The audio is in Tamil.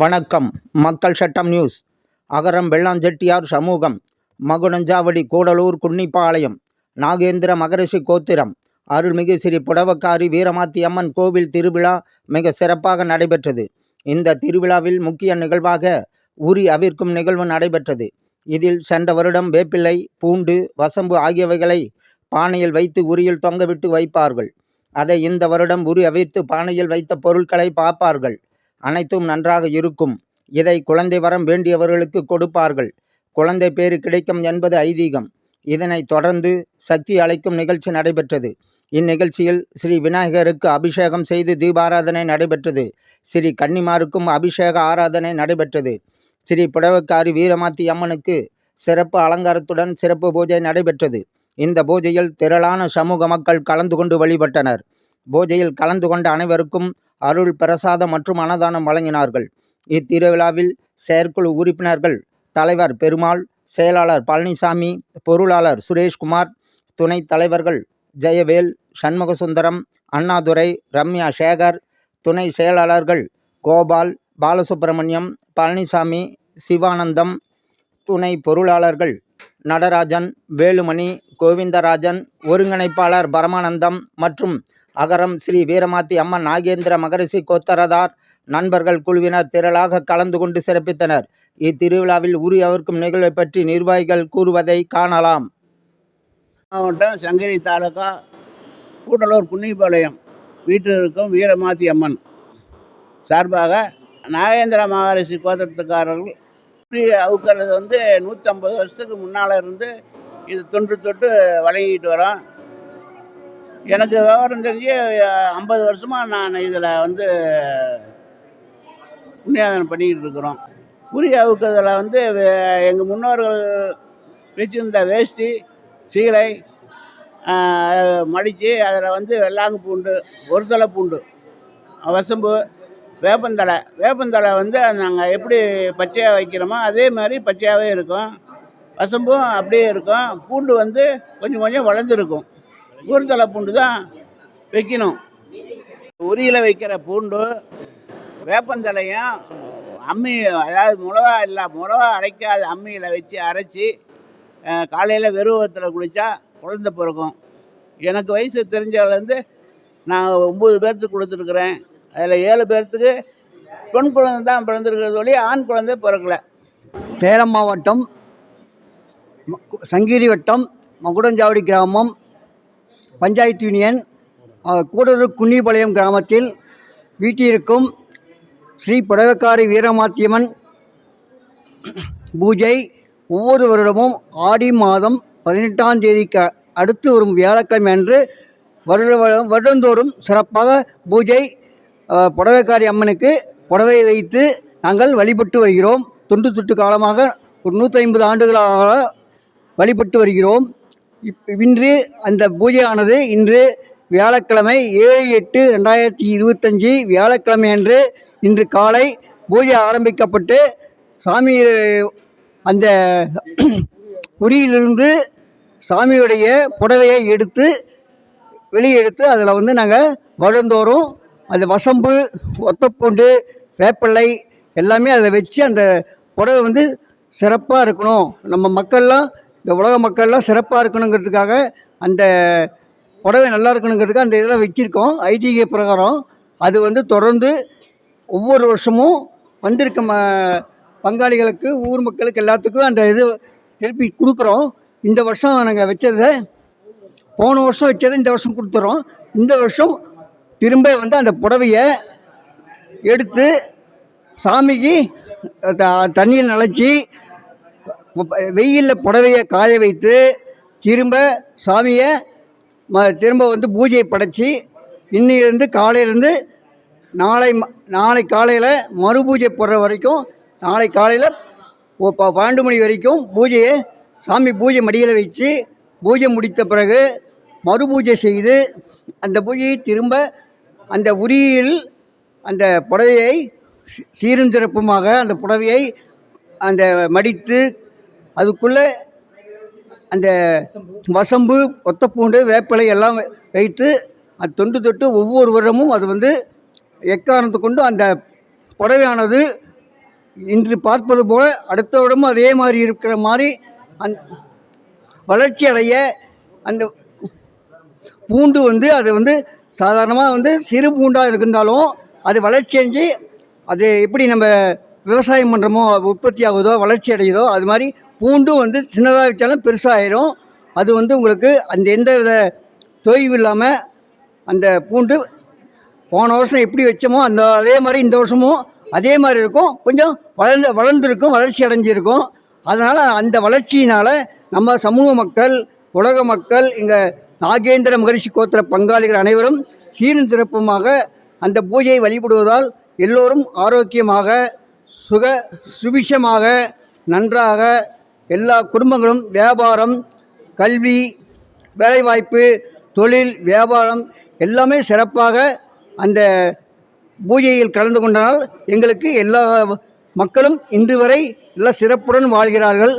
வணக்கம். மக்கள் சட்டம் நியூஸ். அகரம் வெள்ளாஞ்செட்டியார் சமூகம். மகுடஞ்சாவடி கூடலூர் குன்னிப்பாளையம். நாகேந்திர மகரிஷி கோத்திரம். அருள்மிகு ஸ்ரீ புடவக்காரி வீரமாத்தி அம்மன் கோவில் திருவிழா மிக சிறப்பாக நடைபெற்றது. இந்த திருவிழாவில் முக்கிய நிகழ்வாக உரி அவிர்க்கும் நிகழ்வு நடைபெற்றது. இதில் சென்ற வருடம் வேப்பிலை பூண்டு வசம்பு ஆகியவைகளை பானையில் வைத்து உரியில் தொங்கவிட்டு வைப்பார்கள். அதை இந்த வருடம் உரி அவிர்த்து பானையில் வைத்த பொருட்களை பார்ப்பார்கள். அனைத்தும் நன்றாக இருக்கும். இதை குழந்தை வரம் வேண்டியவர்களுக்கு கொடுப்பார்கள். குழந்தை பேறு கிடைக்கும் என்பது ஐதீகம். இதனைத் தொடர்ந்து சக்தி அழைக்கும் நிகழ்ச்சி நடைபெற்றது. இந்நிகழ்ச்சியில் ஸ்ரீ விநாயகருக்கு அபிஷேகம் செய்து தீபாராதனை நடைபெற்றது. ஸ்ரீ கன்னிமாருக்கும் அபிஷேக ஆராதனை நடைபெற்றது. ஸ்ரீ புடவக்காரி வீரமாத்தி அம்மனுக்கு சிறப்பு அலங்காரத்துடன் சிறப்பு பூஜை நடைபெற்றது. இந்த பூஜையில் திரளான சமூக மக்கள் கலந்து கொண்டு வழிபட்டனர். பூஜையில் கலந்து கொண்ட அனைவருக்கும் அருள் பிரசாதம் மற்றும் அன்னதானம் வழங்கினார்கள். இத்திருவிழாவில் செயற்குழு உறுப்பினர்கள் தலைவர் பெருமாள் செயலாளர் பழனிசாமி பொருளாளர் சுரேஷ்குமார் துணைத் தலைவர்கள் ஜெயவேல் சண்முகசுந்தரம் அண்ணாதுரை ரம்யா சேகர் துணை செயலாளர்கள் கோபால் பாலசுப்பிரமணியம் பழனிசாமி சிவானந்தம் துணை பொருளாளர்கள் நடராஜன் வேலுமணி கோவிந்தராஜன் ஒருங்கிணைப்பாளர் பரமானந்தம் மற்றும் அகரம் ஸ்ரீ வீரமாத்தி அம்மன் நாகேந்திர மகரிஷி கோத்தரதார் நண்பர்கள் குழுவினர் திரளாக கலந்து கொண்டு சிறப்பித்தனர். இத்திருவிழாவில் உரி அவர்க்கும் நிகழ்வை பற்றி நிர்வாகிகள் கூறுவதை காணலாம். மாவட்டம் சங்கரி தாலுகா கூடலூர் குன்னிப்பாளையம் வீட்டில் இருக்கும் வீரமாத்தி அம்மன். சார்பாக நாகேந்திர மகரிஷி கோத்திரத்துக்காரர்கள் அவுக்கிறது வந்து நூற்றம்பது வருஷத்துக்கு முன்னால் இருந்து இது தொன்று தொட்டு வழங்கிட்டு வரோம். எனக்கு விவரம் தெரிஞ்சு ஐம்பது வருஷமாக நான் இதில் வந்து புண்ணியாதனம் பண்ணிக்கிட்டு இருக்கிறோம். குறி அவுக்கிறதுல வந்து எங்கள் முன்னோர்கள் வச்சிருந்த வேஷ்டி சீலை மடித்து அதில் வந்து வெள்ளாங்கு பூண்டு ஒரு தலை பூண்டு வசம்பு வேப்பந்தழை. வேப்பந்தழை வந்து நாங்கள் எப்படி பச்சையாக வைக்கிறோமோ அதே மாதிரி பச்சையாகவே இருக்கும். வசம்பும் அப்படியே இருக்கும். பூண்டு வந்து கொஞ்சம் கொஞ்சம் வளர்ந்துருக்கும். ஒரு பூண்டு தான் வைக்கணும். உரியில் வைக்கிற பூண்டு வேப்பந்தலையும் அம்மி அதாவது மிளகா இல்லை மிளகா அரைக்காத அம்மியில் வச்சு அரைச்சி காலையில் வெறுவத்தில் குளித்தா குழந்த பிறக்கும். எனக்கு வயசு தெரிஞ்சதுலேருந்து நான் ஒம்பது பேர்த்துக்கு கொடுத்துருக்குறேன். அதில் ஏழு பேர்த்துக்கு பெண் குழந்தை தான் பிறந்திருக்கிறது ஒழிய ஆண் குழந்தை பிறக்கலை. சேலம் மாவட்டம் சங்கிரி வட்டம் மகுடஞ்சாவடி கிராமம் பஞ்சாயத்து யூனியன் கூடலூர் குன்னிபாளையம் கிராமத்தில் வீட்டிற்கும் ஸ்ரீ புடவைக்காரி வீரமாத்தியம்மன் பூஜை ஒவ்வொரு வருடமும் ஆடி மாதம் பதினெட்டாம் தேதிக்கு அடுத்து வரும் வியாழக்கிழமை அன்று வருட வருடந்தோறும் சிறப்பாக பூஜை புடவைக்காரி அம்மனுக்கு புடவை வைத்து நாங்கள் வழிபட்டு வருகிறோம். தொன்று தொட்டு காலமாக ஒரு நூற்றி ஐம்பது ஆண்டுகளாக வழிபட்டு வருகிறோம். இப் இன்று அந்த பூஜையானது இன்று வியாழக்கிழமை ஏழு எட்டு ரெண்டாயிரத்தி இருபத்தஞ்சி வியாழக்கிழமை அன்று இன்று காலை பூஜை ஆரம்பிக்கப்பட்டு சாமி அந்த உரியிலிருந்து சாமியுடைய புடவையை எடுத்து வெளியே எடுத்து அதில் வந்து நாங்கள் வருந்தோறும் அந்த வசம்பு ஒத்தப்பூண்டு வேப்பிள்ளை எல்லாமே அதில் வச்சு அந்த புடவை வந்து சிறப்பாக இருக்கணும். நம்ம மக்கள்லாம் இந்த உலக மக்கள்லாம் சிறப்பாக இருக்கணுங்கிறதுக்காக அந்த புடவை நல்லா இருக்கணுங்கிறதுக்கு அந்த இதெல்லாம் வச்சுருக்கோம். ஐதீக பிரகாரம். அது வந்து தொடர்ந்து ஒவ்வொரு வருஷமும் வந்திருக்க ம பங்காளிகளுக்கு ஊர் மக்களுக்கு எல்லாத்துக்கும் அந்த இது திருப்பி கொடுக்குறோம். இந்த வருஷம் நாங்கள் வச்சதை போன வருஷம் வச்சதை இந்த வருஷம் கொடுத்துறோம். இந்த வருஷம் திரும்ப வந்து அந்த புடவையை எடுத்து சாமிக்கு த- தண்ணியில் நனைச்சி வெயிலில் புடவையை காய வைத்து திரும்ப சாமியை ம திரும்ப வந்து பூஜையை படைச்சி இன்னிலிருந்து காலையிலேருந்து நாளை ம- நாளை காலையில் மறு பூஜை போடுற வரைக்கும் நாளை காலையில் ப- பன்னெண்டு மணி வரைக்கும் பூஜையை சாமி பூஜை மடியில் வச்சு பூஜை முடித்த பிறகு மறு பூஜை செய்து அந்த பூஜையை திரும்ப அந்த உரியில் அந்த புடவையை சீரும் சிறப்புமாக அந்த புடவையை அந்த மடித்து அதுக்குள்ளே அந்த வசம்பு ஒத்தப்பூண்டு வேப்பிலை எல்லாம் வைத்து அது தொண்டு தொட்டு ஒவ்வொரு வருடமும் அது வந்து எக்காரணத்தை கொண்டு அந்த புடவையானது இன்று பார்ப்பது போல் அடுத்த வருடமும் அதே மாதிரி இருக்கிற மாதிரி அந் வளர்ச்சி அடைய அந்த பூண்டு வந்து அது வந்து சாதாரணமாக வந்து சிறு பூண்டாக இருந்தாலும் அது வளர்ச்சி அடைஞ்சு அது எப்படி நம்ம விவசாயம் பண்ணுறமோ உற்பத்தி ஆகுதோ வளர்ச்சி அடையுதோ அது மாதிரி பூண்டும் வந்து சின்னதாக வச்சாலும் பெருசாகிடும் அது வந்து உங்களுக்கு அந்த எந்த வித தொய்வு இல்லாமல் அந்த பூண்டு போன வருஷம் எப்படி வச்சோமோ அந்த அதே மாதிரி இந்த வருஷமும் அதே மாதிரி இருக்கும். கொஞ்சம் வளர்ந்து வளர்ந்துருக்கும் வளர்ச்சி அடைஞ்சிருக்கும். அதனால் அந்த வளர்ச்சியினால் நம்ம சமூக மக்கள் உலக மக்கள் இங்கே நாகேந்திர மகரிஷி கோத்திர பங்காளிகள் அனைவரும் சீரும் சிறப்புமாக அந்த பூஜையை வழிபடுவதால் எல்லோரும் ஆரோக்கியமாக சுக சுபிஷமாக நன்றாக எல்லா குடும்பங்களும் வியாபாரம் கல்வி வேலைவாய்ப்பு தொழில் வியாபாரம் எல்லாமே சிறப்பாக அந்த பூஜையில் கலந்து கொண்டனால் எங்களுக்கு எல்லா மக்களும் இன்று வரை எல்லாம் சிறப்புடன் வாழ்கிறார்கள்.